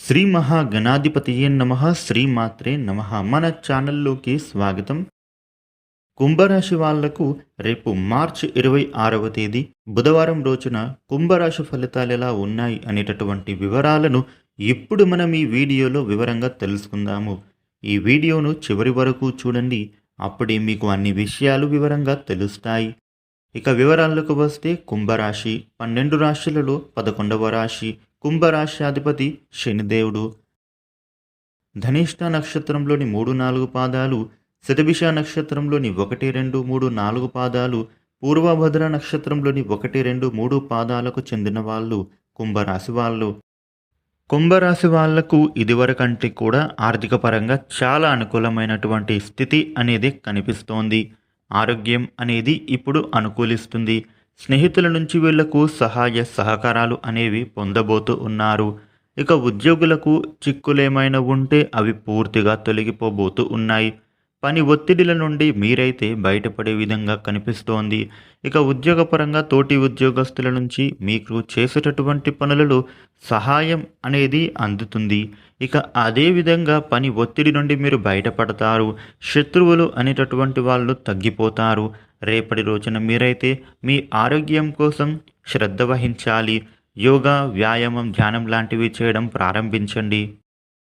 శ్రీ మహాగణాధిపతియే నమ శ్రీమాత్రే నమ. మన ఛానల్లోకి స్వాగతం. కుంభరాశి వాళ్ళకు రేపు మార్చి ఇరవై ఆరవ తేదీ బుధవారం రోజున కుంభరాశి ఫలితాలు ఎలా ఉన్నాయి అనేటటువంటి వివరాలను ఇప్పుడు మనం ఈ వీడియోలో వివరంగా తెలుసుకుందాము. ఈ వీడియోను చివరి వరకు చూడండి అప్పుడే మీకు అన్ని విషయాలు వివరంగా తెలుస్తాయి. ఇక వివరాలకు వస్తే కుంభరాశి పన్నెండు రాశులలో పదకొండవ రాశి కుంభరాశ్యాధిపతి అధిపతి శనిదేవుడు. ధనిష్ట నక్షత్రంలోని మూడు నాలుగు పాదాలు శతభిష నక్షత్రంలోని ఒకటి రెండు మూడు నాలుగు పాదాలు పూర్వభద్ర నక్షత్రంలోని ఒకటి రెండు మూడు పాదాలకు చెందిన వాళ్ళు కుంభరాశి వాళ్ళు. కుంభరాశి వాళ్ళకు ఇదివరకంటే కూడా ఆర్థిక పరంగా చాలా అనుకూలమైనటువంటి స్థితి అనేది కనిపిస్తోంది. ఆరోగ్యం అనేది ఇప్పుడు అనుకూలిస్తుంది. స్నేహితుల నుంచి వీళ్ళకు సహాయ సహకారాలు అనేవి పొందబోతూ ఉన్నారు. ఇక ఉద్యోగులకు చిక్కులేమైనా ఉంటే అవి పూర్తిగా తొలగిపోబోతూ ఉన్నాయి. పని ఒత్తిడిల నుండి మీరైతే బయటపడే విధంగా కనిపిస్తోంది. ఇక ఉద్యోగపరంగా తోటి ఉద్యోగస్తుల నుంచి మీకు చేసేటటువంటి పనులలో సహాయం అనేది అందుతుంది. ఇక అదే విధంగా పని ఒత్తిడి నుండి మీరు బయటపడతారు. శత్రువులు అనేటటువంటి వాళ్ళు తగ్గిపోతారు. రేపటి రోజున మీరైతే మీ ఆరోగ్యం కోసం శ్రద్ధ వహించాలి. యోగా వ్యాయామం ధ్యానం లాంటివి చేయడం ప్రారంభించండి.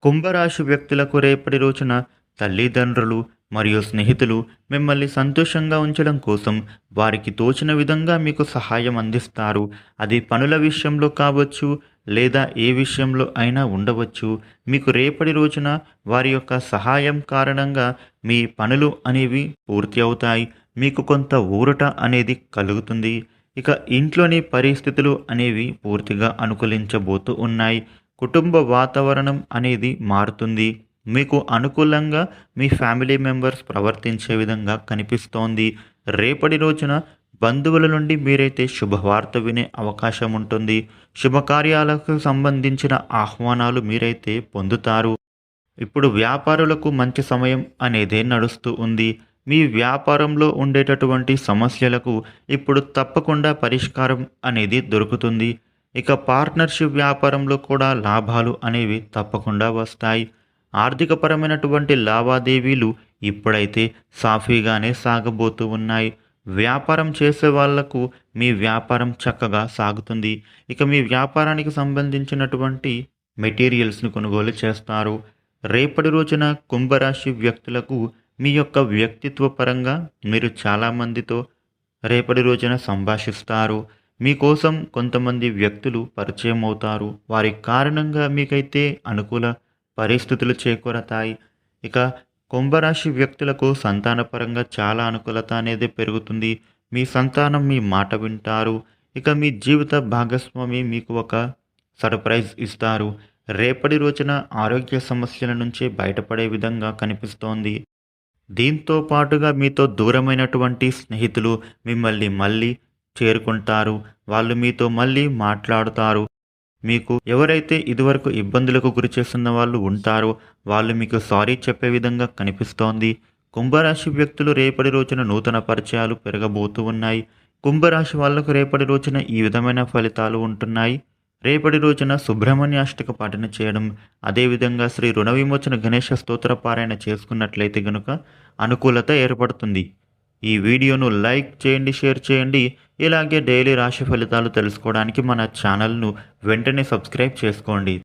కుంభరాశి వ్యక్తులకు రేపటి రోజున తల్లిదండ్రులు మరియు స్నేహితులు మిమ్మల్ని సంతోషంగా ఉంచడం కోసం వారికి తోచిన విధంగా మీకు సహాయం అందిస్తారు. అది పనుల విషయంలో కావచ్చు లేదా ఏ విషయంలో అయినా ఉండవచ్చు. మీకు రేపటి రోజున వారి యొక్క సహాయం కారణంగా మీ పనులు అనేవి పూర్తి అవుతాయి. మీకు కొంత ఊరట అనేది కలుగుతుంది. ఇక ఇంట్లోని పరిస్థితులు అనేవి పూర్తిగా అనుకూలించబోతూ ఉన్నాయి. కుటుంబ వాతావరణం అనేది మారుతుంది. మీకు అనుకూలంగా మీ ఫ్యామిలీ మెంబర్స్ ప్రవర్తించే విధంగా కనిపిస్తోంది. రేపటి రోజున బంధువుల నుండి మీరైతే శుభవార్త వినే అవకాశం ఉంటుంది. శుభకార్యాలకు సంబంధించిన ఆహ్వానాలు మీరైతే పొందుతారు. ఇప్పుడు వ్యాపారులకు మంచి సమయం అనేదే నడుస్తూ ఉంది. మీ వ్యాపారంలో ఉండేటటువంటి సమస్యలకు ఇప్పుడు తప్పకుండా పరిష్కారం అనేది దొరుకుతుంది. ఇక పార్ట్నర్షిప్ వ్యాపారంలో కూడా లాభాలు అనేవి తప్పకుండా వస్తాయి. ఆర్థికపరమైనటువంటి లావాదేవీలు ఇప్పుడైతే సాఫీగానే సాగబోతూ ఉన్నాయి. వ్యాపారం చేసే వాళ్ళకు మీ వ్యాపారం చక్కగా సాగుతుంది. ఇక మీ వ్యాపారానికి సంబంధించినటువంటి మెటీరియల్స్ని కొనుగోలు చేస్తారు. రేపటి రోజున కుంభరాశి వ్యక్తులకు మీ యొక్క వ్యక్తిత్వ పరంగా మీరు చాలామందితో రేపటి రోజున సంభాషిస్తారు. మీకోసం కొంతమంది వ్యక్తులు పరిచయం అవుతారు. వారి కారణంగా మీకైతే అనుకూల పరిస్థితులు చేకూరతాయి. ఇక కుంభరాశి వ్యక్తులకు సంతానపరంగా చాలా అనుకూలత అనేది పెరుగుతుంది. మీ సంతానం మీ మాట వింటారు. ఇక మీ జీవిత భాగస్వామి మీకు ఒక సర్ప్రైజ్ ఇస్తారు. రేపటి రోజున ఆరోగ్య సమస్యల నుంచి బయటపడే విధంగా కనిపిస్తోంది. దీంతో పాటుగా మీతో దూరమైనటువంటి స్నేహితులు మిమ్మల్ని మళ్ళీ చేరుకుంటారు. వాళ్ళు మీతో మళ్ళీ మాట్లాడుతారు. మీకు ఎవరైతే ఇదివరకు ఇబ్బందులకు గురి చేస్తున్న వాళ్ళు ఉంటారో వాళ్ళు మీకు సారీ చెప్పే విధంగా కనిపిస్తోంది. కుంభరాశి వ్యక్తులు రేపటి రోజున నూతన పరిచయాలు పెరగబోతూ ఉన్నాయి. కుంభరాశి వాళ్ళకు రేపటి రోజున ఈ విధమైన ఫలితాలు ఉంటున్నాయి. రేపటి రోజున సుబ్రహ్మణ్య అష్టక పాఠన చేయడం అదేవిధంగా శ్రీ రుణ విమోచన గణేష స్తోత్ర పారాయణ చేసుకున్నట్లయితే గనుక అనుకూలత ఏర్పడుతుంది. ఈ వీడియోను లైక్ చేయండి షేర్ చేయండి. ఇలాగే డైలీ రాశి ఫలితాలు తెలుసుకోవడానికి మన ఛానల్ను వెంటనే సబ్స్క్రైబ్ చేసుకోండి.